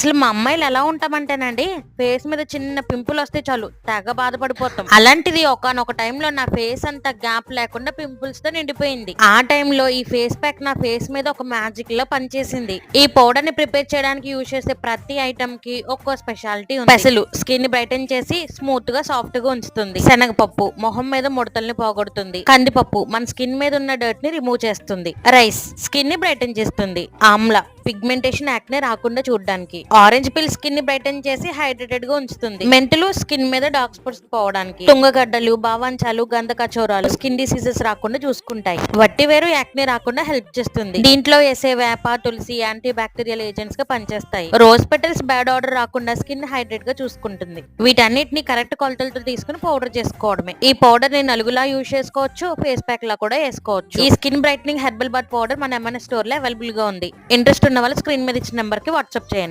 అసలు మా అమ్మాయిలు ఎలా ఉంటామంటేనండి ఫేస్ మీద చిన్న పింపుల్ వస్తే చాలు తెగ బాధపడిపోతాం. అలాంటిది ఒకనొక టైంలో నా ఫేస్ అంత గ్యాప్ లేకుండా పింపుల్స్తో నిండిపోయింది. ఆ టైంలో ఈ ఫేస్ ప్యాక్ నా ఫేస్ మీద ఒక మ్యాజిక్లో పనిచేసింది. ఈ పౌడర్ని ప్రిపేర్ చేయడానికి యూజ్ చేసే ప్రతి ఐటమ్కి ఒక్కో స్పెషాలిటీ ఉంది. అసలు స్కిన్ బ్రైటన్ చేసి స్మూత్గా సాఫ్ట్గా ఉంచుతుంది. శనగపప్పు మొహం మీద ముడతల్ని పోగొడుతుంది. కందిపప్పు మన స్కిన్ మీద ఉన్న డర్ట్ని రిమూవ్ చేస్తుంది. రైస్ స్కిన్ని బ్రైటన్ చేస్తుంది. ఆమ్లా పిగ్మెంటేషన్ యాక్నే రాకుండా చూడడానికి. ఆరెంజ్ పిల్ స్కిన్ని బ్రైటన్ చేసి హైడ్రేటెడ్గా ఉంచుతుంది. మెంతులు స్కిన్ మీద డార్క్ స్పాట్స్ పోవడానికి. తుంగగడ్డలు బావాంచాలు గంధ కచోరాలు స్కిన్ డిసీజెస్ రాకుండా చూసుకుంటాయి. వట్టి వేరు యాక్నే రాకుండా హెల్ప్ చేస్తుంది. దీంట్లో వేసే వేప తులసి యాంటీ బ్యాక్టీరియల్ ఏజెంట్స్గా పనిచేస్తాయి. రోజ్ పెటల్స్ బ్యాడ్ ఆర్డర్ రాకుండా స్కిన్ హైడ్రేట్గా చూసుకుంటుంది. వీటన్నిటిని కరెక్ట్ కొలతలతో తీసుకుని పౌడర్ చేసుకోవడమే. ఈ పౌడర్ని నలుగులా యూజ్ చేసుకోవచ్చు ఫేస్ ప్యాక్ లా కూడా వేసుకోవచ్చు. ఈ skin brightening herbal bath powder మన ఎంఎన్ఎస్ స్టోర్లో అవైలబుల్గా ఉంది. ఇంట్రెస్ట్ ఉన్న వాళ్ళు స్క్రీన్ మీద ఇచ్చిన నెంబర్కి వాట్సాప్ చేయండి.